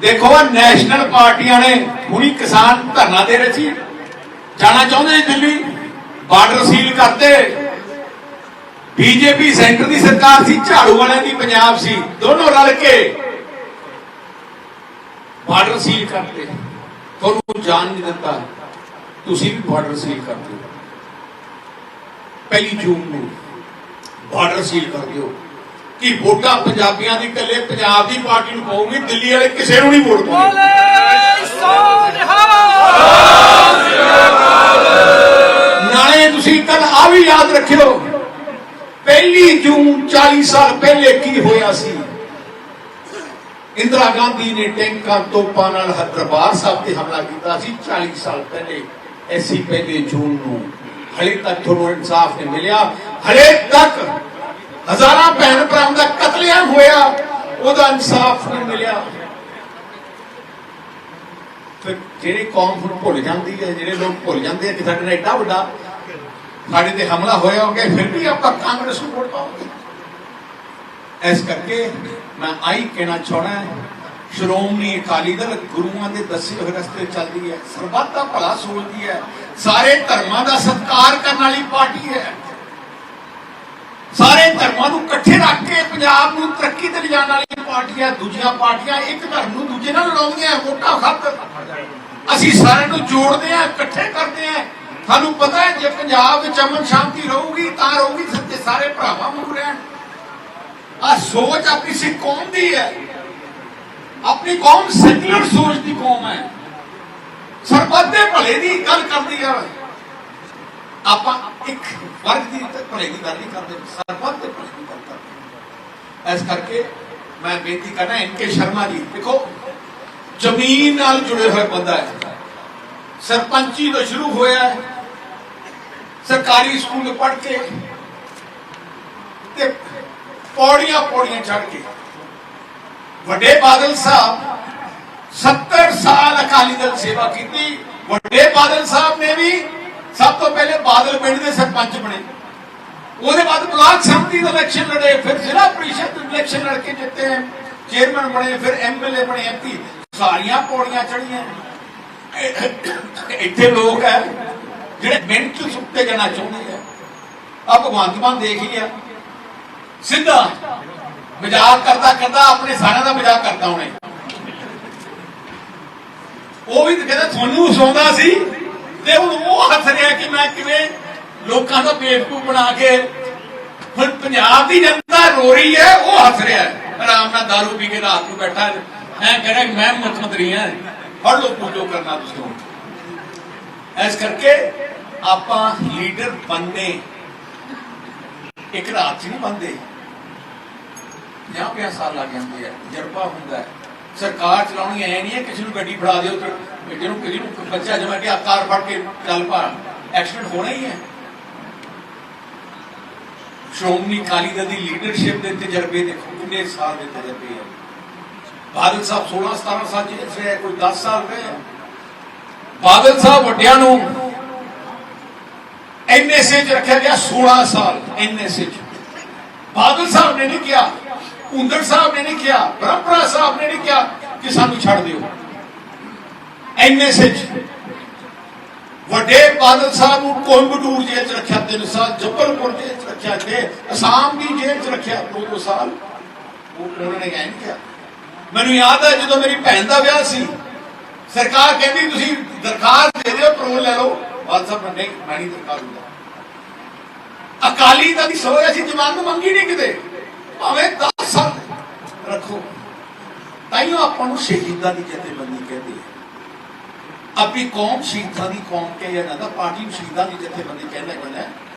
ਦੇਖੋ ਨੈਸ਼ਨਲ ਪਾਰਟੀਆਂ ਨੇ ਹੁਣੀ ਕਿਸਾਨ ਧਰਨਾ ਦੇ ਰਹੇ ਸੀ। ਜਾਣਾ ਚਾਹੁੰਦੇ ਸੀ ਦਿੱਲੀ? ਬਾਰਡਰ ਸੀਲ ਕਰਤੇ। ਬੀਜੇਪੀ ਸੈਂਟਰ ਦੀ ਸਰਕਾਰ ਸੀ, ਝਾੜੂ ਵਾਲਿਆਂ ਦੀ ਪੰਜਾਬ ਸੀ। ਦੋਨੋਂ ਰਲ ਕੇ ਬਾਰਡਰ ਸੀਲ ਕਰਤੇ। ਤੁਹਾਨੂੰ ਜਾਣ ਨਹੀਂ ਦਿੱਤਾ। ਤੁਸੀਂ ਵੀ ਬਾਰਡਰ ਸੀਲ ਕਰ ਦਿਓ। ਪਹਿਲੀ ਜੂਨ ਨੂੰ ਬਾਰਡਰ ਸੀਲ ਕਰ ਦਿਓ। ਕਿ ਵੋਟਾਂ ਪੰਜਾਬੀਆਂ ਦੀ ਇਕੱਲੇ ਪੰਜਾਬ ਦੀ ਪਾਰਟੀ ਨੂੰ ਪਾਉਗੀ ਦਿੱਲੀ ਵਾਲੇ ਕਿਸੇ ਨੂੰ ਨਹੀਂ ਵੋਟ ਸੋਨਹਾ ਨਾਲੇ ਤੁਸੀਂ ਕੱਲ ਆ ਵੀ ਯਾਦ ਰੱਖਿਓ ਪਹਿਲੀ ਜੂਨ 40 ਸਾਲ ਪਹਿਲੇ ਕੀ ਹੋਇਆ ਸੀ? ਇੰਦਰਾ ਗਾਂਧੀ ਨੇ ਟੈਂਕਾਂ ਤੋਪਾਂ ਨਾਲ ਹ- ਦਰਬਾਰ ਸਾਹਿਬ ਤੇ ਹਮਲਾ ਕੀਤਾ ਸੀ 40 ਸਾਲ ਪਹਿਲੇ ਐਸੀ ਪਹਿਲੇ ਜੂਨ ਨੂੰ। ਹਲੇ ਤੱਕ ਤੁਹਾਨੂੰ ਇਨਸਾਫ ਨਹੀਂ ਮਿਲਿਆ ਹਲੇ ਤੱਕ ਹਜ਼ਾਰਾਂ ਭੈਣ ਭਰਾਵਾਂ ਦਾ ਕਤਲੇਆਮ ਹੋਇਆ, ਉਹਦਾ ਇਨਸਾਫ ਨਹੀਂ ਮਿਲਿਆ। ਫਿਰ ਜਿਹੜੀ ਕੌਮ ਹੁਣ ਭੁੱਲ ਜਾਂਦੀ ਹੈ, ਜਿਹੜੇ ਲੋਕ ਭੁੱਲ ਜਾਂਦੇ ਆ ਕਿ ਸਾਡੇ ਨਾਲ ਏਡਾ ਵੱਡਾ ਸਾਡੇ ਤੇ ਹਮਲਾ ਹੋਇਆ ਹੋ ਗਿਆ ਫਿਰ ਵੀ ਆਪਾਂ ਕਾਂਗਰਸ ਨੂੰ ਵੋਟ ਪਾਉਂਗੇ ਇਸ ਕਰਕੇ ਮੈਂ ਆਈ ਕਹਿਣਾ ਚਾਹਣਾ ਸ਼੍ਰੋਮਣੀ ਅਕਾਲੀ ਦਲ ਗੁਰੂਆਂ ਦੇ ਦੱਸੇ ਹੋਏ ਰਸਤੇ ਚੱਲਦੀ ਹੈ, ਸਰਬੱਤ ਦਾ ਭਲਾ ਸੋਚਦੀ ਹੈ, ਸਾਰੇ ਧਰਮਾਂ ਦਾ ਸਤਿਕਾਰ ਕਰਨ ਵਾਲੀ ਪਾਰਟੀ ਹੈ। ਸਾਰੇ ਧਰਮਾਂ ਨੂੰ ਇਕੱਠੇ ਰੱਖ ਕੇ ਪੰਜਾਬ ਨੂੰ ਤਰੱਕੀ ਤੇ ਲਿਜਾਣ ਵਾਲੀ ਪਾਰਟੀਆਂ, ਦੂਜੀਆਂ ਪਾਰਟੀਆਂ, ਇੱਕ ਧਰਮ ਨੂੰ ਦੂਜੇ ਨਾਲ ਲੜਾਉਂਦੀਆਂ ਵੋਟਾਂ ਖਾਤਰ ਅਸੀਂ ਸਾਰਿਆਂ ਨੂੰ ਜੋੜਦੇ ਆ ਇਕੱਠੇ ਕਰਦੇ ਆ ਤੁਹਾਨੂੰ ਪਤਾ ਹੈ, ਜੇ ਪੰਜਾਬ ਵਿੱਚ ਅਮਨ ਸ਼ਾਂਤੀ ਰਹੂਗੀ, ਤਾਂ ਰਹੂਗੀ, ਸੱਚੇ ਸਾਰੇ ਭਰਾਵਾਂ ਵਾਂਗੂ ਰਹਿਣ। ਆ ਸੋਚ ਆਪਣੀ ਸਿੱਖ ਕੌਮ ਦੀ ਹੈ। ਆਪਣੀ ਕੌਮ ਸੈਕੂਲਰ ਸੋਚ ਦੀ ਕੌਮ ਹੈ। ਸਰਬੱਤ ਭਲੇ ਦੀ ਗੱਲ ਕਰਦੀ ਹੈ ਆਪਾਂ ਇੱਕ ਵਰਗ ਦੀ ਭਲੇ ਦੀ ਗੱਲ ਨਹੀਂ ਕਰਦੇ, ਸਰਬੱਤ ਦੇ ਭਲੇ ਦੀ ਗੱਲ ਕਰਦੇ ਇਸ ਕਰਕੇ ਮੈਂ ਬੇਨਤੀ ਕਰਨਾ ਐਨ ਕੇ ਸ਼ਰਮਾ ਜੀ, ਦੇਖੋ, ਜ਼ਮੀਨ ਨਾਲ ਜੁੜੇ ਹੋਏ ਬੰਦਾ ਹੈ। ਸਰਪੰਚੀ ਤੋਂ ਸ਼ੁਰੂ ਹੋਇਆ ਹੈ, ਸਰਕਾਰੀ ਸਕੂਲ ਪੜ੍ਹ ਕੇ ਤੇ ਪੌੜੀਆਂ ਪੌੜੀਆਂ ਚੜ੍ਹ ਕੇ। ਵੱਡੇ ਬਾਦਲ ਸਾਹਿਬ 70 ਸਾਲ ਅਕਾਲੀ ਦਲ ਸੇਵਾ ਕੀਤੀ, ਵੱਡੇ ਬਾਦਲ ਸਾਹਿਬ ਸਭ ਤੋਂ ਪਹਿਲੇ ਬਾਦਲ ਪਿੰਡ ਦੇ ਸਰਪੰਚ ਬਣੇ। ਉਹਦੇ ਬਾਅਦ ਬਲਾਕ ਸੰਮਤੀ ਦਾ ਇਲੈਕਸ਼ਨ ਲੜੇ, ਫਿਰ ਜ਼ਿਲ੍ਹਾ ਪ੍ਰੀਸ਼ਦ ਇਲੈਕਸ਼ਨ ਲੜ ਕੇ ਜਿੱਤੇ ਚੇਅਰਮੈਨ ਬਣੇ, ਫਿਰ ਐਮਐਲਏ ਬਣੇ ਐਮਪੀ ਸਾਰੀਆਂ ਪੌੜੀਆਂ ਚੜੀਆਂ ਇੱਥੇ ਲੋਕ ਹੈ, ਜਿਹੜੇ ਮਿੰਟ ਚ ਸੁੱਤੇ ਜਾਣਾ ਚਾਹੁੰਦੇ ਆ। ਆ ਭਗਵੰਤ ਮਾਨ ਦੇਖ ਲਿਆ। ਸਿੱਧਾ ਮਜ਼ਾਕ ਕਰਦਾ ਕਰਦਾ ਆਪਣੇ ਸਾਰਿਆਂ ਦਾ ਮਜ਼ਾਕ ਕਰਦਾ ਉਹਨੇ। ਉਹ ਵੀ ਕਹਿੰਦਾ, ਤੁਹਾਨੂੰ ਸੌਂਦਾ ਸੀ ਤੇ ਹੁਣ ਉਹ ਹੱਸ ਰਿਹਾ ਕਿ ਮੈਂ ਕਿਵੇਂ ਲੋਕਾਂ ਦਾ ਬੇਵਕੂਫ ਬਣਾ ਕੇ ਹੁਣ ਪੰਜਾਬ ਦੀ ਜਨਤਾ ਰੋ ਰਹੀ ਹੈ, ਉਹ ਹੱਸ ਰਿਹਾ ਹੈ। ਆਰਾਮ ਨਾਲ ਦਾਰੂ ਪੀ ਕੇ ਰਾਤ ਨੂੰ ਬੈਠਾ ਮੈਂ ਕਹਿ ਰਿਹਾ ਮੈਂ ਮੁੱਖ ਮੰਤਰੀ ਹਾਂ। ਫੜ ਲੋ ਜੋ ਕਰਨਾ ਤੁਸੀਂ ਹੁਣ। ਇਸ ਕਰਕੇ ਆਪਾਂ ਲੀਡਰ ਬੰਨੇ ਇੱਕ ਰਾਤ ਨਹੀਂ ਬੰਦੇ ਜਾਂ ਪਿਆ ਸਾਲ ਲੱਗ ਜਾਂਦੇ ਆ। ਜਰਬਾ ਹੁੰਦਾ ਹੈ। ਸਰਕਾਰ ਚਲਾਉਣੀ ਐ ਨਹੀਂ ਹੈ ਕਿਸੇ ਨੂੰ ਗੱਡੀ ਫੜਾ ਦਿਓ ਜਿਹਨੂੰ ਕਿਸੇ ਨੂੰ ਬੱਚਾ ਜਮਾ ਕੇ ਆਕਾਰ ਫੜ ਕੇ ਚੱਲ ਪਾ। ਐਕਸੀਡੈਂਟ ਹੋਣਾ ਹੀ ਹੈ ਸ਼੍ਰੋਮਣੀ ਅਕਾਲੀ ਦਲ ਦੀ ਲੀਡਰਸ਼ਿਪ ਦੇ ਤਜਰਬੇ ਦੇਖੋ, ਕਿੰਨੇ ਸਾਲ ਦੇ ਤਜਰਬੇ ਆ ਬਾਦਲ ਸਾਹਿਬ 16 17 ਸਾਲ ਜੇਲ੍ਹ 'ਚ ਰਹੇ ਕੋਈ 10 ਸਾਲ ਰਹੇ ਬਾਦਲ ਸਾਹਿਬ ਵੱਡਿਆਂ ਨੂੰ ਐਨਐਸਏ 'ਚ ਰੱਖਿਆ ਗਿਆ 16 ਸਾਲ ਐਨਐਸਏ 'ਚ। ਬਾਦਲ ਸਾਹਿਬ ਨੇ ਨਹੀਂ ਕਿਹਾ ਹੁੰਦੜ ਸਾਹਿਬ ਨੇ ਨਹੀਂ ਕਿਹਾ, ਬ੍ਰਹਮਪੁਰਾ ਸਾਹਿਬ ਨੇ ਨਹੀਂ ਕਿਹਾ ਕਿ ਸਾਨੂੰ ਛੱਡ ਦਿਓ। ਐਨਐਸਏ ਵੱਡੇ ਬਾਦਲ ਸਾਹਿਬ ਨੂੰ ਕੋਇੰਬਟੂਰ ਜੇਲ੍ਹ 'ਚ ਰੱਖਿਆ 3 ਸਾਲ ਜੱਬਲਪੁਰ ਜੇਲ੍ਹ 'ਚ ਰੱਖਿਆ ਤੇ ਅਸਾਮ ਦੀ ਜੇਲ੍ਹ 'ਚ ਰੱਖਿਆ 2 ਸਾਲ। ਉਹ ਉਹਨਾਂ ਨੇ ਕਹਿ ਕਿਹਾ। ਮੈਨੂੰ ਯਾਦ ਹੈ ਜਦੋਂ ਮੇਰੀ ਭੈਣ ਦਾ ਵਿਆਹ ਸੀ, ਸਰਕਾਰ ਕਹਿੰਦੀ ਤੁਸੀਂ ਦਰਖਾਸਤ ਦੇ ਦਿਓ ਪਰੋਲ ਲੈ ਲਓ। ਬਾਦਲ ਸਾਹਿਬ ਨੇ ਨਹੀਂ, ਮੈਂ ਨਹੀਂ ਦਰਖਾਸਤ ਦਿੰਦਾ। ਅਕਾਲੀ ਦਲ ਦੀ ਸੋਚ ਅਸੀਂ ਜ਼ਮਾਨਤ ਮੰਗੀ ਨਹੀਂ ਕਿਤੇ। ਭਾਵੇਂ 10 ਰੱਖੋ। ਤਾਈਓ ਆਪਾਂ ਨੂੰ ਸ਼ਹੀਦਾਂ ਦੀ ਜਥੇਬੰਦੀ ਕਹਿੰਦੇ ਆ ਆਪਣੀ ਕੌਮ ਸ਼ਹੀਦਾਂ ਦੀ ਕੌਮ ਕਹੇ ਜਾਂਦਾ ਪਾਰਟੀ ਨੂੰ ਸ਼ਹੀਦਾਂ ਦੀ ਜਥੇਬੰਦੀ ਕਹਿੰਦਾ ਕਹਿੰਦਾ